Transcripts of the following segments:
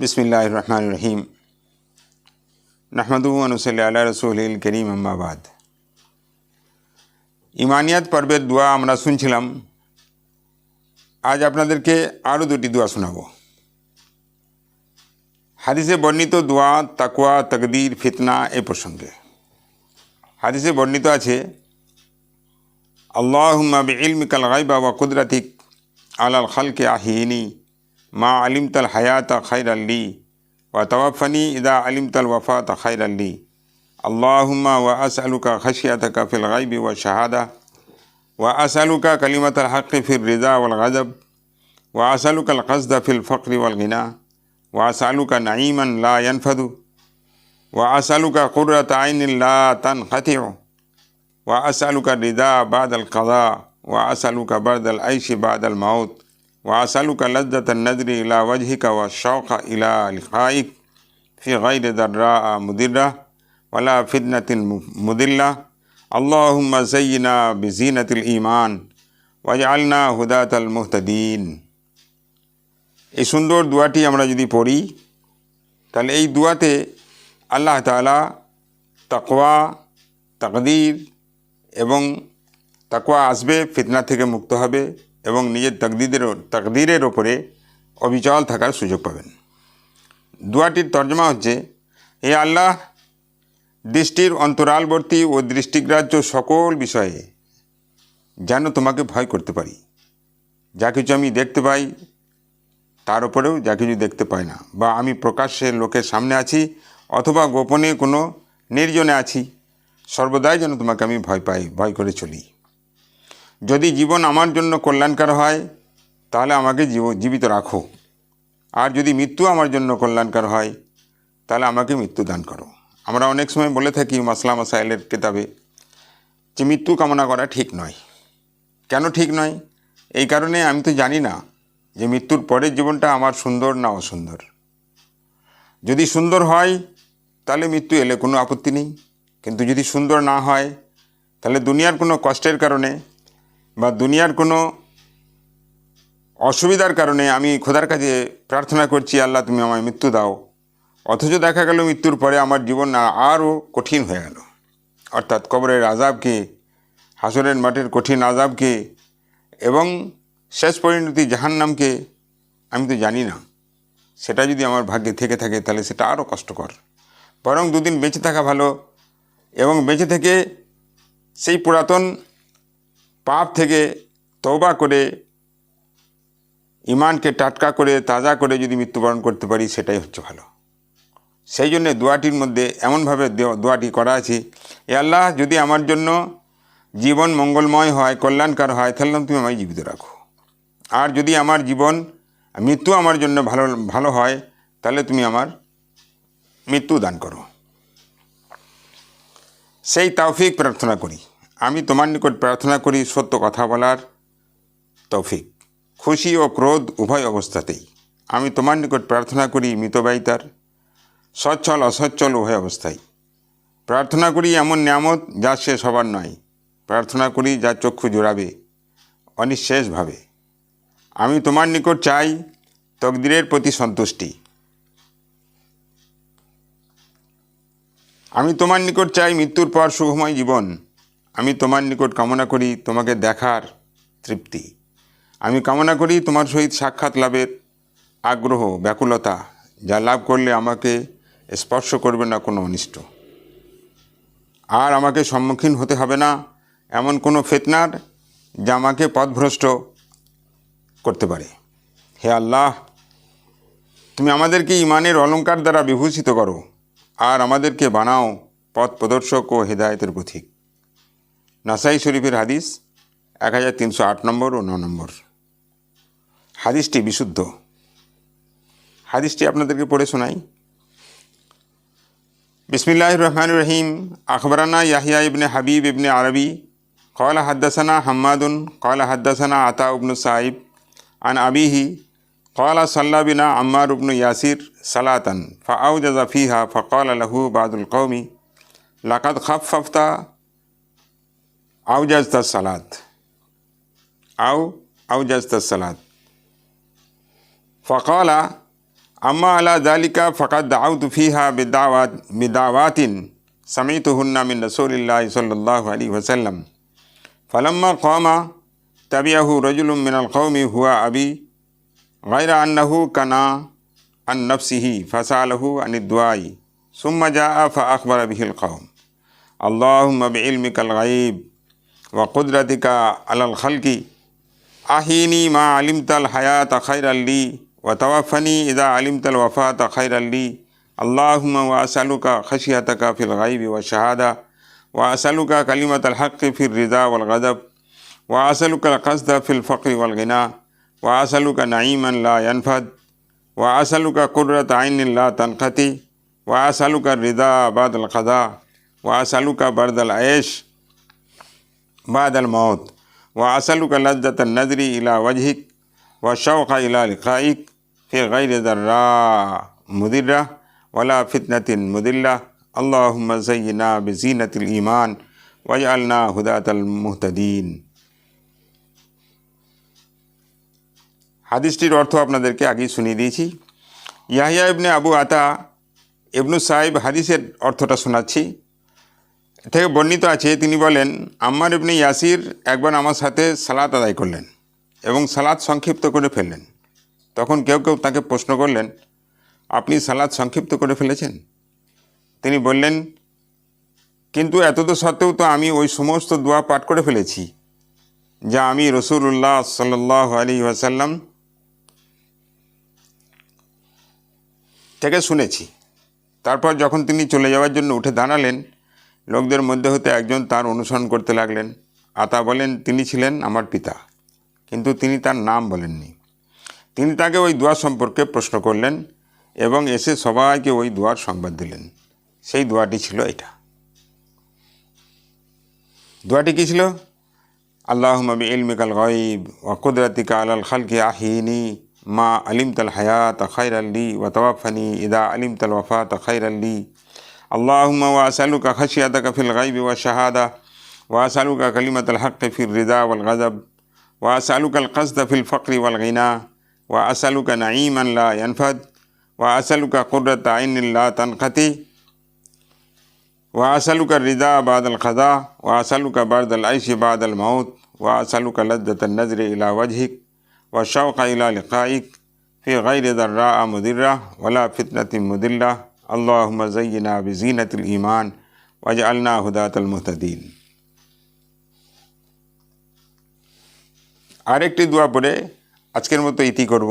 বিসমিল্লাহ রহমান রহিম নাহমদু অনুসল্লা আল্লাহ রসুল করিম আম্মাবাদ ইমানিয়াত পর্বের দোয়া আমরা শুনছিলাম। আজ আপনাদেরকে আরও দুটি দোয়া শোনাবো। হাদিসে বর্ণিত দোয়া তাকুয়া তকদির, ফিতনা এ প্রসঙ্গে। হাদিসে বর্ণিত আছে, আল্লাহুম্মা বিইলমিকাল গায়বা ওয়া কুদরাতিক আলাল খালকে আহিনি ما علمت الحياة خيرا لي وتوفني إذا علمت الوفاة خيرا لي. اللهم وأسألك خشيتك في الغيب والشهادة وأسألك كلمة الحق في الرضا والغضب وأسألك القصد في الفقر والغنى وأسألك نعيما لا ينفذ وأسألك قرة عين لا تنقطع وأسألك الرضا بعد القضاء وأسألك برد العيش بعد الموت. وأسألك لذة النذر إلى وجهك والشوق إلى لقائك في غير ضراء مضرة ولا فتنة مضلة اللهم زينا بزينة الإيمان واجعلنا هداة المهتدين এই সুন্দর দোয়াটি আমরা যদি পড়ি তাহলে এই দোয়াতে আল্লাহ তাআলা তাকওয়া তাকদির এবং তাকুয়া আসবে ফিতনা থেকে মুক্ত হবে এবং নিজের তকদিদের তকদিরের ওপরে অবিচল থাকার সুযোগ পাবেন। দোয়াটির তর্জমা হচ্ছে, হে আল্লাহ, দৃষ্টির অন্তরালবর্তী ও দৃষ্টিগ্রাহ্য সকল বিষয়ে যেন তোমাকে ভয় করতে পারি। যা কিছু আমি দেখতে পাই, তার উপরেও যা কিছু দেখতে পাই না। বা আমি প্রকাশ্যে লোকের সামনে আছি অথবা গোপনে কোনো নির্জনে আছি, সর্বদাই যেন তোমাকে আমি ভয় পাই, ভয় করে চলি। যদি জীবন আমার জন্য কল্যাণকর হয়, তাহলে আমাকে জীব, জীবিত রাখো। আর যদি মৃত্যু আমার জন্য কল্যাণকর হয়, তাহলে আমাকে মৃত্যু দান করো। আমরা অনেক সময় বলে থাকি মাসলা মাসাইলের কিতাবে যে মৃত্যু কামনা করা ঠিক নয়। কেন ঠিক নয়? এই কারণে আমি তো জানি না যে মৃত্যুর পরের জীবনটা আমার সুন্দর না অসুন্দর। যদি সুন্দর হয়, তাহলে মৃত্যু এলে কোনো আপত্তি নেই। কিন্তু যদি সুন্দর না হয়, তাহলে দুনিয়ার কোনো কষ্টের কারণে বা দুনিয়ার কোনো অসুবিধার কারণে আমি খোদার কাছে প্রার্থনা করছি, আল্লাহ তুমি আমায় মৃত্যু দাও। অথচ দেখা গেল মৃত্যুর পরে আমার জীবন আরও কঠিন হয়ে গেল। অর্থাৎ কবরের আজাবকে হাসরের মাঠের কঠিন আজাবকে এবং শেষ পরিণতি জাহান্নামকে আমি তো জানি না। সেটা যদি আমার ভাগ্যে থেকে থাকে, তাহলে সেটা আরও কষ্টকর। বরং দুদিন বেঁচে থাকা ভালো এবং বেঁচে থেকে সেই পুরাতন পাপ থেকে তৌবা করে ইমানকে টাটকা করে, তাজা করে যদি মৃত্যুবরণ করতে পারি, সেটাই হচ্ছে ভালো। সেই জন্যে দোয়াটির মধ্যে এমনভাবে দোয়াটি করা আছে, এ আল্লাহ, যদি আমার জন্য জীবন মঙ্গলময় হয়, কল্যাণকার হয়, তাহলে তুমি আমায় জীবিত রাখো। আর যদি আমার জীবন, মৃত্যু আমার জন্য ভালো ভালো হয়, তাহলে তুমি আমার মৃত্যু দান করো। সেই তৌফিক প্রার্থনা করি। আমি তোমার নিকট প্রার্থনা করি সত্য কথা বলার তৌফিক। খুশি ও ক্রোধ উভয় অবস্থাতেই। আমি তোমার নিকট প্রার্থনা করি মৃতব্যয়িতার, সচ্ছল অসচ্ছল উভয় অবস্থায় প্রার্থনা করি এমন নিয়ামত যা শেষ হবার নয়। প্রার্থনা করি যা চক্ষু জোড়াবে অনিঃশেষভাবে। আমি তোমার নিকট চাই তকদিরের প্রতি সন্তুষ্টি। আমি তোমার নিকট চাই মৃত্যুর পর সুখময় জীবন। আমি তোমার নিকট কামনা করি তোমাকে দেখার তৃপ্তি। আমি কামনা করি তোমার সহিত সাক্ষাৎ লাভের আগ্রহ, ব্যাকুলতা, যা লাভ করলে আমাকে স্পর্শ করবে না কোনো অনিষ্ট। আর আমাকে সম্মুখীন হতে হবে না এমন কোনো ফেতনার যা আমাকে পথভ্রষ্ট করতে পারে। হে আল্লাহ, তুমি আমাদেরকে ইমানের অলঙ্কার দ্বারা বিভূষিত করো, আর আমাদেরকে বানাও পথ প্রদর্শক ও হেদায়তের পথিক নাসাই শরীফের হাদিস এক হাজার তিনশো আট নম্বর ও ন নম্বর হাদিসটি বিশুদ্ধ হাদিসটি আপনাদেরকে পড়ে শোনাই বিসমিল্লাহ রহমান রহিম আখবরানা ইয়াহিয়া ইবনে হাবিব ইবনে আরবি قال حدثنا حماد قال حدثنا عطاء بن صائب عن أبيه قال صلى بنا عمار بن ياسر صلاة فأوجز فيها فقال له بعض القوم لقد خففت أوجزت الصلاة. أو أوجزت الصلاة. فقال أما على ذلك فقد دعوت فيها بدعوات, بدعوات سمعتهن من رسول الله صلى الله عليه وسلم. فلما قام تبعه رجل من القوم هو أبي غير أنه كان عن نفسه فسأله عن الدعاء. ثم جاء فأخبر به القوم. اللهم بعلمك الغيب وقدرتك على الخلق. أحيني ما علمت الحياة خيرا لي وتوفني إذا علمت الوفاة خيرا لي. اللهم وأسألك خشيتك في الغيب والشهادة وأسألك كلمة الحق في الرضا والغضب وأسألك القصد في الفقر والغنى وأسألك نعيما لا ينفد وأسألك قرة عين لا تنقطع وأسألك الرضا بعد القضاء وأسألك برد العيش. بعد الموت وأسألك لذة النذر إلى وجهك والشوق إلى لقائك في غير ضراء مضرة ولا فتنة مضلة اللهم زينا بزينة الإيمان واجعلنا هداة المهتدين হাদিসটির অর্থ আপনাদেরকে আগেই শুনিয়ে দিয়েছি ইয়াহিয়া ইবনে আবু আতা ইবনু সাহেব হাদিসের অর্থটা শোনাচ্ছি থেকে বর্ণিত আছে, তিনি বলেন, আম্মার ইবনে ইয়াসির একবার আমার সাথে সালাত আদায় করলেন এবং সালাদ সংক্ষিপ্ত করে ফেললেন। তখন কেউ কেউ তাকে প্রশ্ন করলেন, আপনি সালাদ সংক্ষিপ্ত করে ফেলেছেন? তিনি বললেন, কিন্তু এতদ সত্ত্বেও তো আমি ওই সমস্ত দোয়া পাঠ করে ফেলেছি, যা আমি রসুল্লাহ সাল্লাহ আলী ওয়াসাল্লাম থেকে শুনেছি। তারপর যখন তিনি চলে যাওয়ার জন্য উঠে দাঁড়ালেন লোকদের মধ্যে হতে একজন তার অনুসরণ করতে লাগলেন। আতা বলেন, তিনি ছিলেন আমার পিতা। কিন্তু তিনি তার নাম বলেননি। তিনি তাকে ওই দোয়া সম্পর্কে প্রশ্ন করলেন এবং এসে সবাইকে ওই দোয়ার সংবাদ দিলেন। সেই দোয়াটি ছিল এটা। দোয়াটি কী ছিল? আল্লাহ মবি ইলমিকাল গঈব ও কুদরতিকা আলাল খালকি আহিনি মা আলিম তাল হায়াত খাইর আল্লি ও তওয়াফানি ইদা আলিম তাল ওয়াফাত খাইর আল্লি اللهم وأسألك خشيتك في الغيب والشهادة وأسألك كلمة الحق في الرضا والغضب وأسألك القصد في الفقر والغنى وأسألك نعيما لا ينفد وأسألك قرة عين لا تنقطع وأسألك الرضا بعد القضاء وأسألك برد العيش بعد الموت وأسألك لذة النظر إلى وجهك والشوق إلى لقائك في غير ضراء مضرة ولا فتنة مضلة. আল্লাহম জয়না বিজিনাতুল ইমান ওয়াজ আল্লাহ হুদাতুল মুহতদিন। আরেকটি দোয়া পরে আজকের মতো ইতি করব।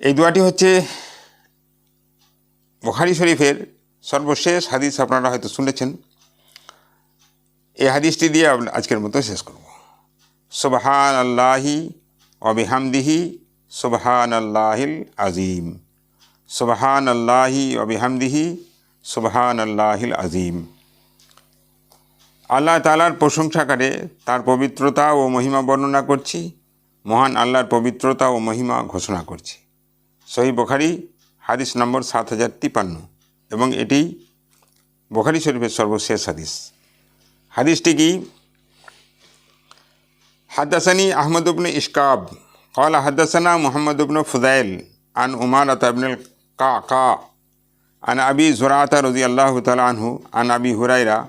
এই দোয়াটি হচ্ছে বখারি শরীফের সর্বশেষ হাদিস, আপনারা হয়তো শুনেছেন। এই হাদিসটি দিয়ে আজকের মতো শেষ করব। সুবহান আল্লাহি অবিহামদিহি সুবহান আল্লাহিল আজিম সুবহান আল্লাহি অবিহামদিহি সুবহান আল্লাহিল আজিম আল্লাহ তালার প্রশংসাকারে তার পবিত্রতা ও মহিমা বর্ণনা করছি মহান আল্লাহর পবিত্রতা ও মহিমা ঘোষণা করছি সহি বোখারি হাদিস নম্বর সাত হাজার তিপান্ন এবং এটি বোখারি শরীফের সর্বশেষ হাদিস হাদিসটি কি হাদাসানি আহমদ উবন ইশকাব قال حدثنا محمد بن فضيل عن أمارة بن القعقاع عن أبي زرعة رضي الله تعالى عنه عن أبي هريرة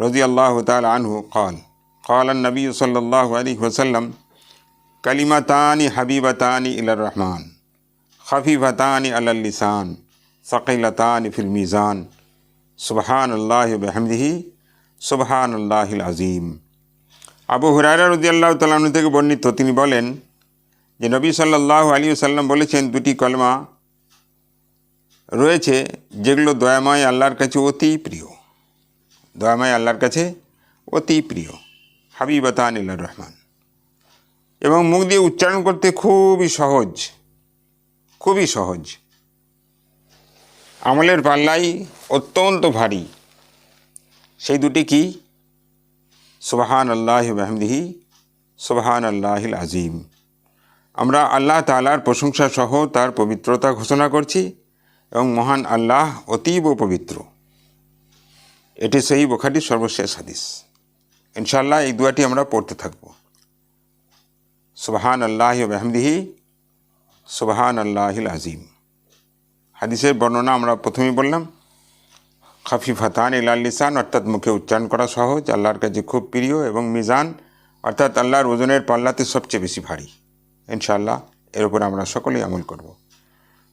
رضي الله تعالى عنه قال قال النبي صلى الله عليه وسلم كلمتان حبيبتان إلى الرحمن خفيفتان على اللسان ثقيلتان في الميزان سبحان الله وبحمده سبحان الله العظيم আবু হুরায়রা রদিয়াল্লাহ তালাহন থেকে বর্ণিত তিনি বলেন যে নবী সাল্লাল্লাহু আলী সাল্লাম বলেছেন দুটি কলমা রয়েছে যেগুলো দয়াময় আল্লাহর কাছে অতি প্রিয়। দয়াময় আল্লাহর কাছে অতি প্রিয়। হাবিবাতান ইল্লার রহমান। এবং মুখ দিয়ে উচ্চারণ করতে খুবই সহজ খুবই সহজ। আমলের পাল্লাই অত্যন্ত ভারী। সেই দুটি কি? সুবাহান আল্লাহ মেহমদিহি সুবাহান আল্লাহিল আজিম আমরা আল্লাহ তালার প্রশংসা সহ তার পবিত্রতা ঘোষণা করছি। এবং মহান আল্লাহ অতীব পবিত্র। এটি সেই বোখাটির সর্বশেষ হাদিস। ইনশাল্লাহ এই দুয়াটি আমরা পড়তে থাকব। সুবাহান আল্লাহ মেহমদিহি সুবাহান আল্লাহিল আজিম হাদিসের বর্ণনা আমরা প্রথমেই বললাম, খাফিফাতান ইলাল লিসান, অর্থাৎ মুখে উচ্চারণ করা সহজ, আল্লাহর কাছে খুব প্রিয় এবং মিজান, অর্থাৎ আল্লাহর ওজনের পাল্লাতে সবচেয়ে বেশি ভারী। ইনশাআল্লাহ এর উপর আমরা সকলেই আমল করব।